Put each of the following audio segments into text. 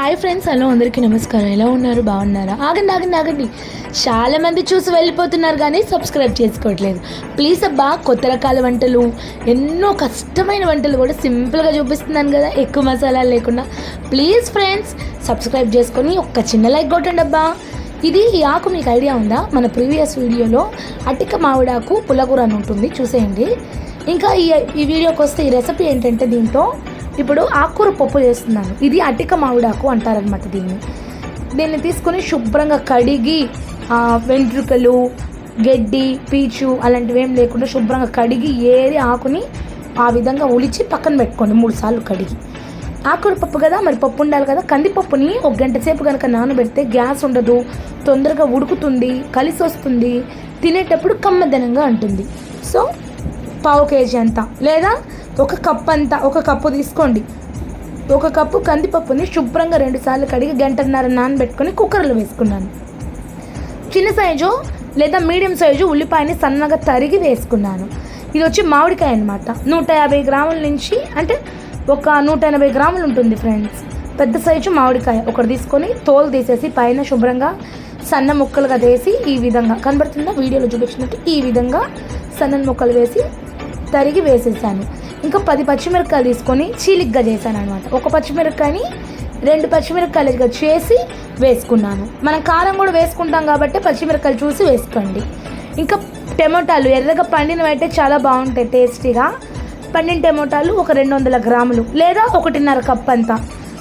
Hi friends hello అందరికీ నమస్కారం. ఎలా ఉన్నారు? బాగున్నారా? ఆగండి ఆగండి ఆగండి. చాలామంది చూసి వెళ్ళిపోతున్నారు కానీ సబ్స్క్రైబ్ చేసుకోవట్లేదు. ప్లీజ్ అబ్బా కొత్త రకాల వంటలు ఎన్నో కష్టమైన వంటలు కూడా సింపుల్గా చూపిస్తున్నాను కదా ఎక్కువ మసాలాలు లేకుండా. ప్లీజ్ ఫ్రెండ్స్ సబ్స్క్రైబ్ చేసుకొని ఒక్క చిన్న లైక్ కొట్టండి అబ్బా. ఇది ఈ ఆకు మీకు ఐడియా ఉందా? మన ప్రీవియస్ వీడియోలో అటిక మామిడాకు పులకూర అని ఉంటుంది చూసేయండి. ఇంకా ఈ ఈ వీడియోకి వస్తే ఈ రెసిపీ ఏంటంటే దీంట్లో ఇప్పుడు ఆకుకూర పప్పు చేస్తున్నాను. ఇది అటిక మామిడాకు అంటారనమాట దీన్ని. దీన్ని తీసుకొని శుభ్రంగా కడిగి వెంట్రుకలు గడ్డి పీచు అలాంటివి ఏం లేకుండా శుభ్రంగా కడిగి ఏరి ఆకుని ఆ విధంగా ఉలిచి పక్కన పెట్టుకోండి మూడు సార్లు కడిగి. ఆకుకూర పప్పు కదా మరి పప్పు ఉండాలి కదా. కందిపప్పుని ఒక గంట సేపు కనుక నానబెడితే గ్యాస్ ఉండదు తొందరగా ఉడుకుతుంది కలిసి వస్తుంది తినేటప్పుడు కమ్మదనంగా ఉంటుంది సో పావు కేజీ అంతా. లేదా ఒక కప్ అంతా ఒక కప్పు తీసుకోండి. ఒక కప్పు కందిపప్పుని శుభ్రంగా రెండు సార్లు కడిగి గంటన్నర నానబెట్టుకొని కుక్కర్లో వేసుకున్నాను. చిన్న సైజు లేదా మీడియం సైజు ఉల్లిపాయని సన్నగా తరిగి వేసుకున్నాను. ఇది వచ్చి మామిడికాయ అనమాట నూట యాభై గ్రాముల నుంచి అంటే ఒక నూట ఎనభై గ్రాములు ఉంటుంది ఫ్రెండ్స్. పెద్ద సైజు మామిడికాయ. ఒకటి తీసుకొని తోలు తీసేసి పైన శుభ్రంగా సన్న ముక్కలుగా వేసి ఈ విధంగా కనబడుతుందా? వీడియోలో చూపించినట్టు ఈ విధంగా సన్న ముక్కలు వేసి తరిగి వేసేసాను. ఇంకా పది పచ్చిమిరపకాయలు తీసుకొని చీలిగ్గా చేశాను అనమాట ఒక పచ్చిమిరపకాయని రెండు పచ్చిమిరపకాయలుగా చేసి వేసుకున్నాను. మనం కారం కూడా వేసుకుంటాం కాబట్టి పచ్చిమిరపకాయలు చూసి వేసుకోండి. ఇంకా టమోటాలు ఎర్రగా పండినవి అయితే చాలా బాగుంటాయి టేస్టీగా. పండిన టమోటాలు ఒక రెండు వందల గ్రాములు లేదా ఒకటిన్నర కప్ అంతా.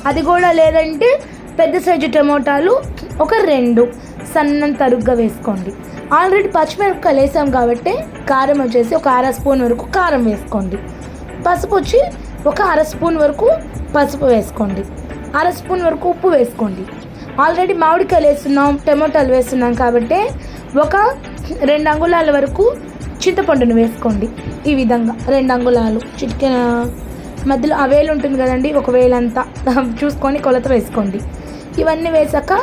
అది కూడా లేదంటే పెద్ద సైజు టమోటాలు ఒక రెండు. సన్నం తరుగ్గా వేసుకోండి. ఆల్రెడీ పచ్చిమిరపకాయలు వేసాం కాబట్టి కారం వచ్చేసి ఒక అర స్పూన్ వరకు కారం వేసుకోండి. పసుపు వచ్చి ఒక అర స్పూన్ వరకు పసుపు వేసుకోండి. అర స్పూన్ వరకు ఉప్పు వేసుకోండి. ఆల్రెడీ మామిడికాయలు వేస్తున్నాం టమాటాలు వేస్తున్నాం కాబట్టి ఒక రెండు అంగుళాల వరకు చింతపండును వేసుకోండి. ఈ విధంగా రెండు అంగుళాలు చిటికెన మధ్యలో ఆ వేలు ఉంటుంది కదండి ఒక వేలంతా చూసుకొని కొలత వేసుకోండి. ఇవన్నీ వేసాక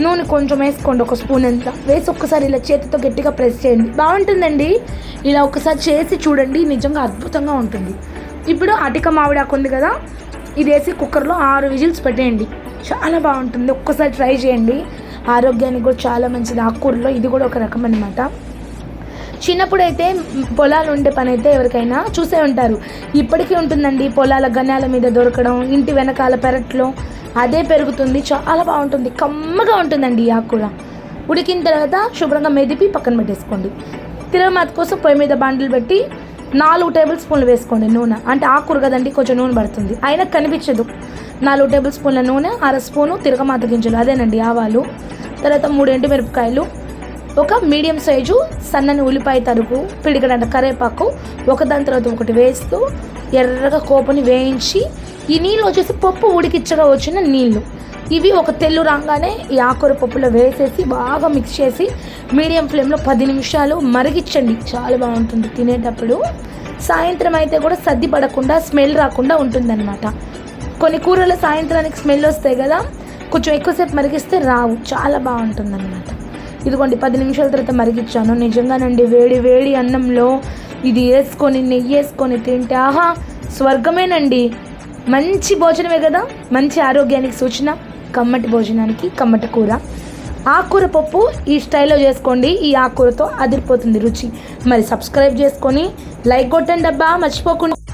నూనె కొంచెం వేసుకోండి ఒక స్పూన్ అంతా. వేసి ఒక్కసారి ఇలా చేతితో గట్టిగా ప్రెస్ చేయండి. బాగుంటుందండి. ఇలా ఒకసారి చేసి చూడండి నిజంగా అద్భుతంగా ఉంటుంది. ఇప్పుడు అటిక మామిడాకు ఉంది కదా ఇది వేసి కుక్కర్లో ఆరు విజిల్స్ పెట్టేయండి. చాలా బాగుంటుంది. ఒక్కసారి ట్రై చేయండి. ఆరోగ్యానికి కూడా చాలా మంచిది. ఆకుకూరలో ఇది కూడా ఒక రకం అనమాట చిన్నప్పుడు అయితే పొలాలు ఉండే పని అయితే ఎవరికైనా చూసే ఉంటారు. ఇప్పటికీ ఉంటుందండి. పొలాల గన్యాల మీద దొరకడం ఇంటి వెనకాల పెరట్లో అదే పెరుగుతుంది. చాలా బాగుంటుంది. కమ్మగా ఉంటుందండి ఈ ఆకుకూర ఉడికిన తర్వాత శుభ్రంగా మెదిపి పక్కన పెట్టేసుకోండి. తిరగమాత కోసం పొయ్యి మీద బండ్లు పెట్టి నాలుగు టేబుల్ స్పూన్లు వేసుకోండి నూనె. అంటే ఆకుకూర కదండి కొంచెం నూనె పడుతుంది. అయినా కనిపించదు. నాలుగు టేబుల్ స్పూన్ల నూనె అర స్పూను తిరగమాత గింజలు అదేనండి ఆవాలు. తర్వాత మూడు ఎండు మిరపకాయలు ఒక మీడియం సైజు సన్నని ఉల్లిపాయ తరుపు పిడికడంట కరేపాకు ఒకదాని తర్వాత ఒకటి వేస్తూ ఎర్రగా కోపని వేయించి ఈ నీళ్ళు వచ్చేసి పప్పు ఉడికిచ్చగా వచ్చిన నీళ్ళు. ఇవి ఒక తెల్లు రాగానే ఈ ఆకుర పప్పులో వేసేసి బాగా మిక్స్ చేసి మీడియం ఫ్లేమ్లో పది నిమిషాలు మరిగించండి. చాలా బాగుంటుంది. తినేటప్పుడు సాయంత్రం అయితే కూడా సర్ది పడకుండా స్మెల్ రాకుండా ఉంటుందన్నమాట. కొన్ని కూరలు సాయంత్రానికి స్మెల్ వస్తాయి కదా కొంచెం ఎక్కువసేపు మరిగిస్తే రావు. చాలా బాగుంటుందన్నమాట. ఇదిగోండి పది నిమిషాల తర్వాత మరిగించాను. నిజంగానండి వేడి వేడి అన్నంలో ఇది వేసుకొని నెయ్యి వేసుకొని తింటే ఆహా స్వర్గమేనండి. మంచి భోజనమే కదా మంచి ఆరోగ్యానికి సూచన. కమ్మటి భోజనానికి కమ్మటి కూర. ఆకుకూర పప్పు ఈ స్టైల్లో చేసుకోండి. ఈ ఆకుకూరతో అదిరిపోతుంది రుచి. మరి సబ్స్క్రైబ్ చేసుకొని లైక్ కొట్టండి డబ్బా మర్చిపోకుండా